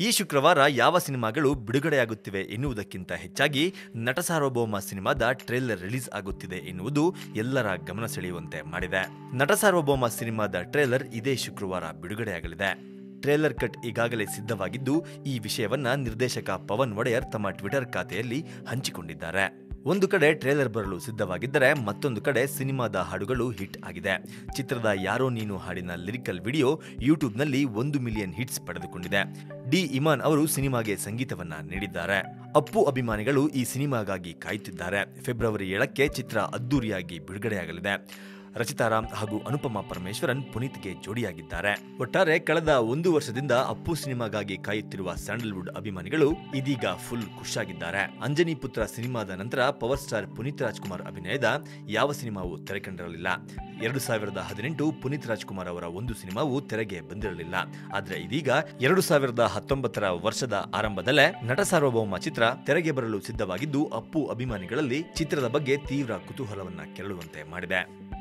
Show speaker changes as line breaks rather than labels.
ಈ ಶುಕ್ರವಾರ ಯಾವ ಸಿನಿಮಾಗಳು ಬಿಡುಗಡೆಯಾಗುತ್ತಿವೆ ಎನ್ನುವುದಕ್ಕಿಂತ ಹೆಚ್ಚಾಗಿ ನಟ ಸಾರ್ವಭೌಮ ಸಿನಿಮಾದ ಟ್ರೇಲರ್ ರಿಲೀಸ್ ಆಗುತ್ತಿದೆ ಎನ್ನುವುದು ಎಲ್ಲರ ಗಮನ ಸೆಳೆಯುವಂತೆ ಮಾಡಿದೆ. ನಟ ಸಾರ್ವಭೌಮ ಸಿನಿಮಾದ ಟ್ರೇಲರ್ ಇದೇ ಶುಕ್ರವಾರ ಬಿಡುಗಡೆಯಾಗಲಿದೆ. ಟ್ರೇಲರ್ ಕಟ್ ಈಗಾಗಲೇ ಸಿದ್ಧವಾಗಿದ್ದು ಈ ವಿಷಯವನ್ನ ನಿರ್ದೇಶಕ ಪವನ್ ಒಡೆಯರ್ ತಮ್ಮ ಟ್ವಿಟರ್ ಖಾತೆಯಲ್ಲಿ ಹಂಚಿಕೊಂಡಿದ್ದಾರೆ. ಒಂದು ಕಡೆ ಟ್ರೇಲರ್ ಬರಲು ಸಿದ್ಧವಾಗಿದ್ದರೆ ಮತ್ತೊಂದು ಕಡೆ ಸಿನಿಮಾದ ಹಾಡುಗಳು ಹಿಟ್ ಆಗಿದೆ. ಚಿತ್ರದ ಯಾರೋ ನೀನು ಹಾಡಿನ ಲಿರಿಕಲ್ ವಿಡಿಯೋ ಯೂಟ್ಯೂಬ್ನಲ್ಲಿ ಒಂದು ಮಿಲಿಯನ್ ಹಿಟ್ಸ್ ಪಡೆದುಕೊಂಡಿದೆ. ಡಿ ಇಮಾನ್ ಅವರು ಸಿನಿಮಾಗೆ ಸಂಗೀತವನ್ನ ನೀಡಿದ್ದಾರೆ. ಅಪ್ಪು ಅಭಿಮಾನಿಗಳು ಈ ಸಿನಿಮಾಗಾಗಿ ಕಾಯುತ್ತಿದ್ದಾರೆ. ಫೆಬ್ರವರಿ ಏಳಕ್ಕೆ ಚಿತ್ರ ಅದ್ದೂರಿಯಾಗಿ ಬಿಡುಗಡೆಯಾಗಲಿದೆ. ರಚಿತಾರಾಮ್ ಹಾಗೂ ಅನುಪಮಾ ಪರಮೇಶ್ವರನ್ ಪುನೀತ್ಗೆ ಜೋಡಿಯಾಗಿದ್ದಾರೆ. ಒಟ್ಟಾರೆ ಕಳೆದ ಒಂದು ವರ್ಷದಿಂದ ಅಪ್ಪು ಸಿನಿಮಾಗಾಗಿ ಕಾಯುತ್ತಿರುವ ಸ್ಯಾಂಡಲ್ವುಡ್ ಅಭಿಮಾನಿಗಳು ಇದೀಗ ಫುಲ್ ಖುಷಿಯಾಗಿದ್ದಾರೆ. ಅಂಜನಿ ಪುತ್ರ ಸಿನಿಮಾದ ನಂತರ ಪವರ್ ಸ್ಟಾರ್ ಪುನೀತ್ ರಾಜ್ಕುಮಾರ್ ಅಭಿನಯದ ಯಾವ ಸಿನಿಮಾವು ತೆರೆ ಕಂಡಿರಲಿಲ್ಲ. ಎರಡು ಸಾವಿರದ ಹದಿನೆಂಟು ಪುನೀತ್ ರಾಜ್ಕುಮಾರ್ ಅವರ ಒಂದು ಸಿನಿಮಾವು ತೆರೆಗೆ ಬಂದಿರಲಿಲ್ಲ. ಆದರೆ ಇದೀಗ ಎರಡು ಸಾವಿರದ ಹತ್ತೊಂಬತ್ತರ ವರ್ಷದ ಆರಂಭದಲ್ಲೇ ನಟ ಸಾರ್ವಭೌಮ ಚಿತ್ರ ತೆರೆಗೆ ಬರಲು ಸಿದ್ಧವಾಗಿದ್ದು, ಅಪ್ಪು ಅಭಿಮಾನಿಗಳಲ್ಲಿ ಚಿತ್ರದ ಬಗ್ಗೆ ತೀವ್ರ ಕುತೂಹಲವನ್ನ ಕೆರಳುವಂತೆ ಮಾಡಿದೆ.